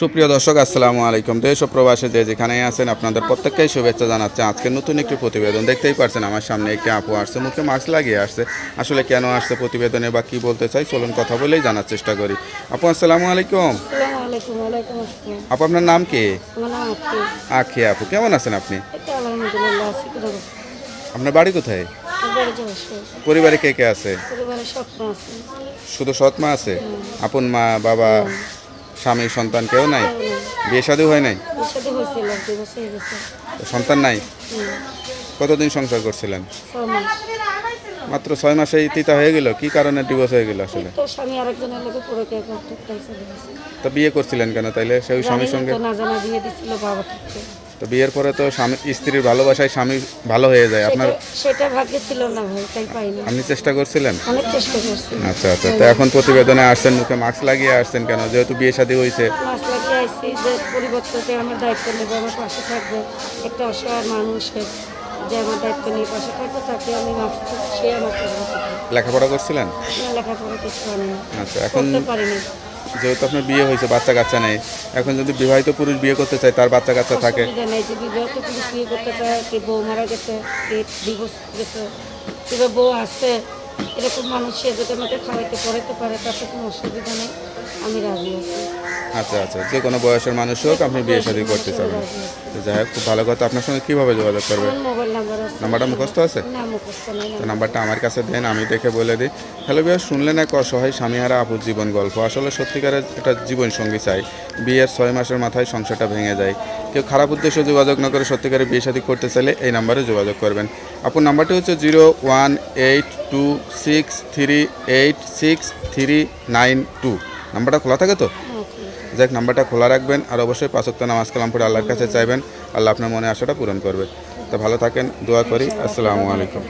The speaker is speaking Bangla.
সুপ্রিয় দর্শক আসসালামু আলাইকুম। দেশ ও প্রবাসে যে যেখানেই আছেন আপনাদের প্রত্যেককেই শুভেচ্ছা জানাচ্ছে। আজকে নতুন একটি প্রতিবেদন দেখতেই পারছেন আমার সামনে একটি আপু আসছে মুখে মাস্ক লাগিয়ে আসছে। আসলে কেন আসছে প্রতিবেদনে বা কি বলতে চাই চলুন কথা বলেই জানার চেষ্টা করি। আপু আসসালামু আলাইকুম। আপু আপনার নাম কি? আখি আপু কেমন আছেন আপনি? আপনার বাড়ি কোথায়? পরিবারে কে কে আছে? আছে। শুধু সৎ মা আছে? আপন মা বাবা? স্বামী সন্তান কেউ নাই? বিয়ে শাদী হয় নাই? সন্তান নাই? কতদিন সংসার করছিলেন? মাত্র ছয় মাসে তিতা হয়ে গেল? কি কারণে ডিভোর্স হয়ে গেল আসলে? তো বিয়ে করছিলেন কেন তাইলে? সেই স্বামীর সঙ্গে? তো বিয়ের পরে তো স্বামী স্ত্রীর ভালোবাসায় স্বামী ভালো হয়ে যায়। আপনার সেটা- ভাগ্যে ছিল না ভাই তাই পাইনি। আপনি চেষ্টা করছিলেন? অনেক চেষ্টা করছি। আচ্ছা আচ্ছা। তো এখন প্রতিবেদনে আসছেন মুখে মাস্ক লাগিয়ে আসছেন কেন? যেহেতু বিয়ে শাদী হয়েছে মাস লাগিয়ে আইসি যে পরিবর্তনতে আমার দায়িত্ব নেবে আমার পাশে থাকবে। একটা অসহায় মানুষের যে আমার দায়িত্ব নিয়ে পাশে থাকবে তাকে আমি মাফ সে আমার লেখাপড়া করছিলেন? লেখাপড়া কিছু জানি আচ্ছা এখন পারিনি। যেহেতু আপনার বিয়ে হয়েছে, বাচ্চা কাচ্চা নেই। এখন যদি বিবাহিত পুরুষ বিয়ে করতে চায়, তার বাচ্চা কাচ্চা থাকে। বিবাহিত পুরুষ বিয়ে করতে চায় কে বউ মারা গেছে কে গেছে বউ এরকম মানুষ সে যদি আমাকে খাওয়াইতে, পড়াইতে পারে, তাতে কোনো অসুবিধা নেই। আমি রাজি আছি। আচ্ছা আচ্ছা। যে কোনো বয়সের মানুষ হোক আপনি বিয়ে শাদী করতে চাবেন তো যাই হোক খুব ভালো কথা। আপনার সঙ্গে কীভাবে যোগাযোগ করবে? নাম্বারটা মুখস্থ আছে? তো নাম্বারটা আমার কাছে দেন আমি দেখে বলে দিই। হ্যালো বিয়ার শুনলেন এক অসহায় স্বামীহারা আপুর জীবন গল্প। আসলে সত্যিকারের একটা জীবন সঙ্গী চাই। বিয়ের ছয় মাসের মাথায় সংসারটা ভেঙে যায়। কেউ খারাপ উদ্দেশ্যে যোগাযোগ না করে সত্যিকারের বিয়ে শাদী করতে চাইলে এই নাম্বারে যোগাযোগ করবেন। আপুর নাম্বারটি হচ্ছে zero one eight two six three eight six three nine two. নাম্বারটা খোলা থাকে তো? যাক, নাম্বারটা খোলা রাখবেন আর অবশ্যই পাঁচক্ত নামাজ কালাম পড়ে আল্লাহর কাছে চাইবেন, আল্লাহ আপনার মনে আশাটা পূরণ করবে। তো ভালো থাকেন, দোয়া করি, আসসালামু আলাইকুম।